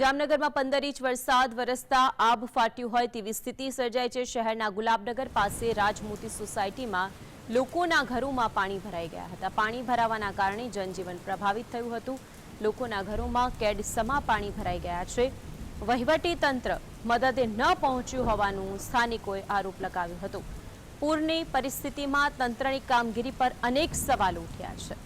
જામનગરમાં પંદર ઇંચ વરસાદ, વરસતા આબ ફાટ્યું હોય તેવી સ્થિતિ સર્જાઈ છે શહેરના ગુલાબનગર પાસે રાજમોતી સોસાયટીમાં લોકોના ઘરોમાં પાણી ભરાઈ ગયા હતા. પાણી ભરાવાના કારણે જનજીવન પ્રભાવિત થયું હતું. લોકોના ઘરોમાં કેડ સમા પાણી ભરાઈ ગયા છે. વહીવટી તંત્ર મદદે ન પહોંચ્યું હોવાનું સ્થાનિકોએ આરોપ લગાવ્યો હતો. પૂરની પરિસ્થિતિમાં તંત્રની કામગીરી પર અનેક સવાલો ઉઠ્યા છે.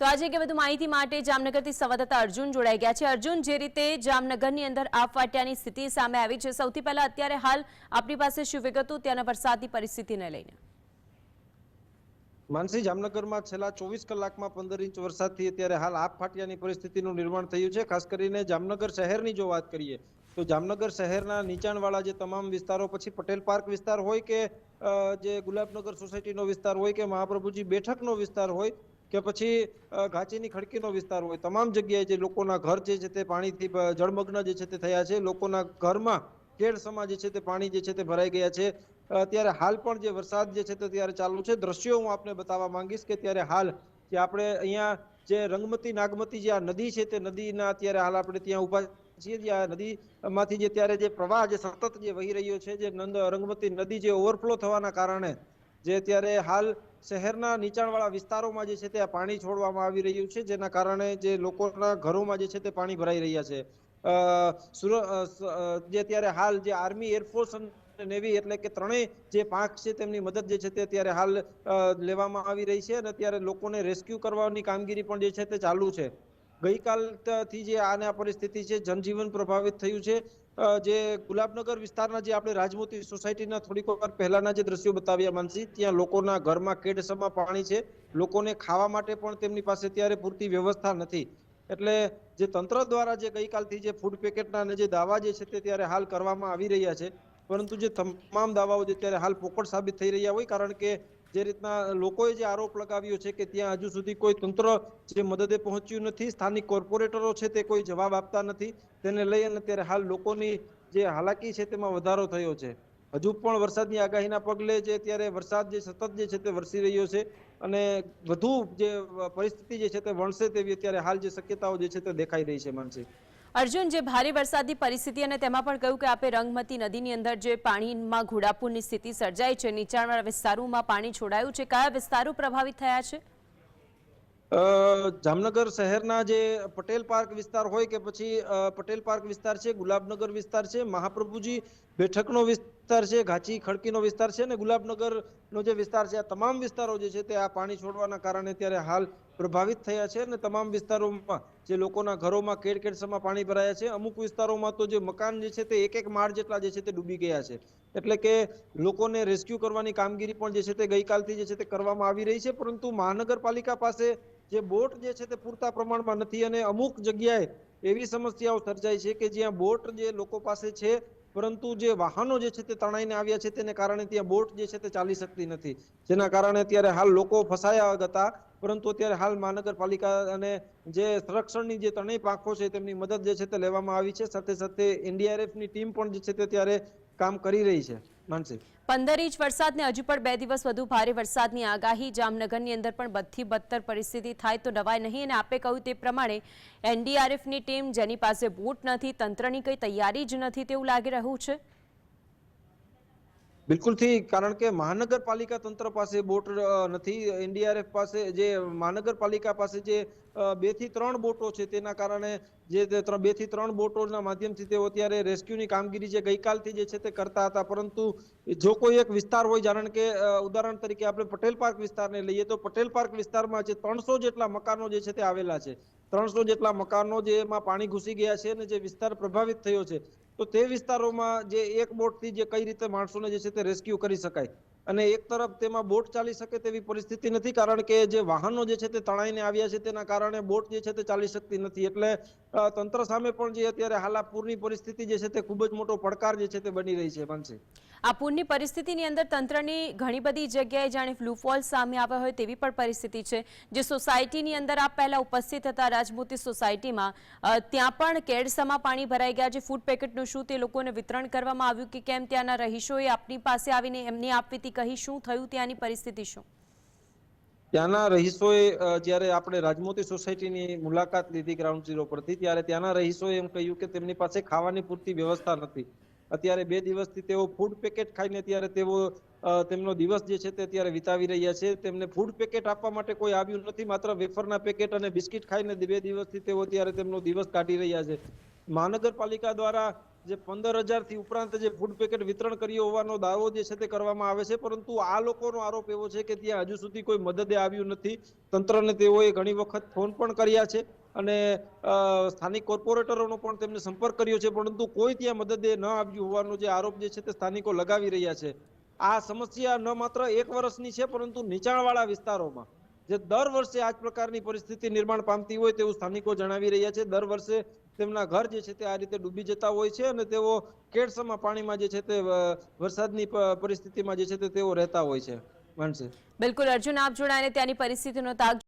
તો આજે કે વધુ માહિતી માટે જામનગરથી સંવાદદાતા અર્જુન જોડાઈ ગયા છે. અર્જુન, જે રીતે જામનગરની અંદર આપ ફાટ્યાની સ્થિતિ સામે આવી છે, સૌથી પહેલા અત્યારે હાલ આપણી પાસે શું વિગતો? ત્યાંના વરસાદની પરિસ્થિતિને લઈને. માનસી, જામનગરમાં છેલ્લા ચોવીસ કલાકમાં પંદર ઇંચ વરસાદથી અત્યારે હાલ આપ ફાટિયાની પરિસ્થિતિનું નિર્માણ થયું છે. ખાસ કરીને જામનગર શહેરની જો વાત કરીએ, તો જામનગર શહેરના નીચાણવાળા જે તમામ વિસ્તારો, પછી પટેલ પાર્ક વિસ્તાર હોય કે જે ગુલાબનગર સોસાયટીનો વિસ્તાર હોય કે મહાપ્રભુજી બેઠકનો વિસ્તાર હોય કે પછી ઘાંચીની ખડકીનો વિસ્તાર હોય. તમામ જગ્યાએ જે લોકોના ઘર જે છે તે પાણીથી જળમગ્ન જે છે તે થયા છે. લોકોના ઘરમાં કેળસમા જે છે તે પાણી જે છે તે ભરાઈ ગયા છે. અત્યારે હાલ પણ જે વરસાદ જે છે તે ત્યારે ચાલુ છે. દ્રશ્યો હું આપને બતાવવા માંગીશ કે ત્યારે હાલ જે આપણે અહીંયા જે રંગમતી, નાગમતી જે આ નદી છે તે નદીના અત્યારે હાલ આપણે ત્યાં ઊભા છીએ. જે આ નદીમાંથી જે ત્યારે જે પ્રવાહ, જે સતત જે વહી રહ્યો છે, જે નંદ, રંગમતી નદી જે ઓવરફ્લો થવાના કારણે જે અત્યારે હાલ શહેરના નીચાણવાળા વિસ્તારોમાં જે છે તે પાણી છોડવામાં આવી રહ્યું છે, જેના કારણે જે લોકોના ઘરોમાં જે છે તે પાણી ભરાઈ રહ્યા છે. જે અત્યારે હાલ જે આર્મી એરફોર્સ નેવી એટલે કે ત્રણેય જે પાંખ છે તેમની મદદ જે છે તે અત્યારે હાલ લેવામાં આવી રહી છે અને અત્યારે લોકોને રેસ્ક્યુ કરવાની કામગીરી પણ જે છે તે ચાલુ છે. ગઈકાલથી જે આને આ પરિસ્થિતિ છે, જનજીવન પ્રભાવિત થયું છે. જે ગુલાબનગર વિસ્તારના જે આપણે રાજમોતી સોસાયટીના થોડીક વાર પહેલાના જે દ્રશ્યો બતાવ્યા માનસી, ત્યાં લોકોના ઘરમાં કેડસમાં પાણી છે. લોકોને ખાવા માટે પણ તેમની પાસે ત્યારે પૂરતી વ્યવસ્થા નથી. એટલે જે તંત્ર દ્વારા જે ગઈકાલથી જે ફૂડ પેકેટના અને જે દાવા જે છે તે ત્યારે હાલ કરવામાં આવી રહ્યા છે. પરંતુ જે તમામ દાવાઓ જે ત્યારે હાલ પોકળ સાબિત થઈ રહ્યા હોય, કારણ કે જે રીતના લોકોએ જે આરોપ લગાવ્યો છે કે ત્યાં હજુ સુધી કોઈ તંત્ર જે મદદે પહોંચ્યું નથી, સ્થાનિક કોર્પોરેટરો છે તે કોઈ જવાબ આપતા નથી, તેને લઈ અને ત્યારે હાલ લોકોની જે હાલાકી છે તેમાં વધારો થયો છે. હજુ પણ વરસાદની આગાહીના પગલે જે અત્યારે વરસાદ જે સતત જે છે તે વરસી રહ્યો છે અને વધુ જે પરિસ્થિતિ જે છે તે વણસે તેવી અત્યારે હાલ જે શક્યતાઓ જે છે તે દેખાઈ રહી છે માનસી. અર્જુન, જે ભારે વરસાદની પરિસ્થિતિ અને તેમાં પણ કહ્યું કે આપે રંગમતી નદીની અંદર જે પાણીમાં ઘોડાપૂરની સ્થિતિ સર્જાઈ છે, નીચાણવાળા વિસ્તારોમાં પાણી છોડાયું છે. કયા વિસ્તારો પ્રભાવિત થયા છે? જામનગર શહેરના જે પટેલ પાર્ક વિસ્તાર હોય કે પછી પટેલ પાર્ક વિસ્તાર છે, ગુલાબનગર વિસ્તાર છે, મહાપ્રભુજી બેઠકનો વિસ્તાર છે, ઘાચી ખડકીનો વિસ્તાર છે અને ગુલાબનગરનો જે વિસ્તાર છે, આ તમામ વિસ્તારો જે છે તે આ પાણી છોડવાના કારણે ત્યારે હાલ પ્રભાવિત થયા છે અને તમામ વિસ્તારોમાં જે લોકોના ઘરોમાં કેડ કેડસમાં પાણી ભરાયા છે. અમુક વિસ્તારોમાં તો જે મકાન જે છે તે એક એક માળ જેટલા જે છે તે ડૂબી ગયા છે. એટલે કે લોકોને રેસ્ક્યુ કરવાની કામગીરી પણ જે છે તે ગઈકાલથી જે છે તે કરવામાં આવી રહી છે. પરંતુ મહાનગરપાલિકા પાસે જે બોટ જે છે તે પૂરતા પ્રમાણમાં નથી અને અમુક જગ્યાએ એવી સમસ્યાઓ સર્જાય છે કે જ્યાં બોટ જે લોકો પાસે છે, પરંતુ જે વાહનો જે છે તે તણાઈને આવ્યા છે તેને કારણે ત્યાં બોટ જે છે તે ચાલી શકતી નથી. જેના કારણે અત્યારે હાલ લોકો ફસાયા હતા, પરંતુ અત્યારે હાલ મહાનગરપાલિકા અને જે સંરક્ષણની જે ત્રણેય પાંખો છે તેમની મદદ જે છે તે લેવામાં આવી છે. સાથે સાથે એનડીઆરએફની ટીમ પણ જે છે તે ત્યારે કામ કરી રહી છે. માનસી. પંદર ઇંચ વરસાદને હજુ પણ બે દિવસ વધુ ભારે વરસાદની આગાહી. જામનગરની અંદર પણ બધી બદતર પરિસ્થિતિ થાય તો નવાય નહીં અને આપે કહ્યું તે પ્રમાણે એનડીઆરએફની ટીમ જેની પાસે બોટ નથી, તંત્રની કંઈ તૈયારી જ નથી તેવું લાગી રહ્યું છે. બિલકુલથી કારણ કે મહાનગરપાલિકા તંત્ર પાસે બોટ નથી. એનડીઆરએફ પાસે જે મહાનગરપાલિકા પાસે જે બેથી ત્રણ બોટો છે, તેના કારણે જે બેથી ત્રણ બોટોના માધ્યમથી તેઓ અત્યારે રેસ્ક્યુની કામગીરી જે ગઈકાલથી જે છે તે કરતા હતા. પરંતુ જો કોઈ એક વિસ્તાર હોય, જાણ કે ઉદાહરણ તરીકે આપણે પટેલ પાર્ક વિસ્તારને લઈએ, તો પટેલ પાર્ક વિસ્તારમાં જે ત્રણસો જેટલા મકાનો જે છે તે આવેલા છે. ત્રણસો જેટલા મકાનો જેમાં પાણી ઘૂસી ગયા છે અને જે વિસ્તાર પ્રભાવિત થયો છે. તો તે વિસ્તારોમાં જે એક બોટથી જે કઈ રીતે માણસોને જે છે તે રેસ્ક્યુ કરી શકાય. અને એક તરફ તેમાં બોટ ચાલી શકે તેવી પરિસ્થિતિ નથી, કારણ કે જે વાહનો જે છે તે તણાઈને આવ્યા છે તેના કારણે બોટ જે છે તે ચાલી શકતી નથી. એટલે તંત્ર સામે પણ જે અત્યારે હાલ પૂરની પરિસ્થિતિ જે છે તે ખૂબ જ મોટો પડકાર જે છે તે બની રહી છે માનસી આ પૂરની પરિસ્થિતિની અંદર તંત્રની ઘણી બધી જગ્યાએ જાણે ફ્લૂફોલ સામે આવ્યા હોય તેવી પણ પરિસ્થિતિ છે. જે સોસાયટીની અંદર આપ પહેલા ઉપસ્થિત હતા રાજમોતી સોસાયટીમાં ત્યાં પણ કેડસામાં પાણી ભરાઈ ગયા છે. ફૂડ પેકેટનું શું તે લોકોને વિતરણ કરવામાં આવ્યું કે કેમ ત્યાંના રહીશોએ આપની પાસે આવીને એમની આપવીતી કહી શું થયું ત્યાંની પરિસ્થિતિ શું? ત્યાંના રહીશોએ જ્યારે આપણે રાજમોતી સોસાયટીની મુલાકાત લીધી ગ્રાઉન્ડ ઝીરો પરથી, ત્યારે ત્યાંના રહીશોએ એમ કહ્યું કે તેમની પાસે ખાવાની પૂરતી વ્યવસ્થા નથી. અત્યારે બે દિવસથી તેઓ ફૂડ પેકેટ ખાઈને ત્યારે તેઓ તેમનો દિવસ જે છે તે અત્યારે વિતાવી રહ્યા છે. તેમને ફૂડ પેકેટ આપવા માટે કોઈ આવ્યું નથી, માત્ર વેફરના પેકેટ અને બિસ્કિટ ખાઈને બે દિવસથી તેઓ અત્યારે તેમનો દિવસ કાઢી રહ્યા છે. મહાનગરપાલિકા દ્વારા જે પંદરથી ઉપરાંત જે ફૂડ પેકેટ વિતરણ કર્યું હોવાનો દાવો જે છે તે કરવામાં આવે છે, પરંતુ આ લોકોનો આરોપ એવો છે કે ત્યાં હજુ સુધી કોઈ મદદે આવ્યું નથી. તંત્રને તેઓએ ઘણી વખત ફોન પણ કર્યા છે. અને સ્થાનિક કોર્પોરેટરોનો પણ તેમને સંપર્ક કર્યો છે, પરંતુ કોઈ ત્યાં મદદે ન આવ્યું હોવાનો જે આરોપ જે છે તે સ્થાનિકો લગાવી રહ્યા છે. આ સમસ્યા ન માત્ર એક વર્ષની છે, પરંતુ નીચાણવાળા વિસ્તારોમાં. જે દર વર્ષે આ જ પ્રકારની પરિસ્થિતિ નિર્માણ પામતી હોય તેવું સ્થાનિકો જણાવી રહ્યા છે. દર વર્ષે તેમના ઘર જે છે તે આ રીતે ડૂબી જતા હોય છે અને તેઓ કેડસમાં પાણીમાં જે છે તે વરસાદની પરિસ્થિતિમાં જે છે તેઓ રહેતા હોય છે. માનસે. બિલકુલ, અર્જુન, આપ જોડાઈને ત્યાંની પરિસ્થિતિનો તાગ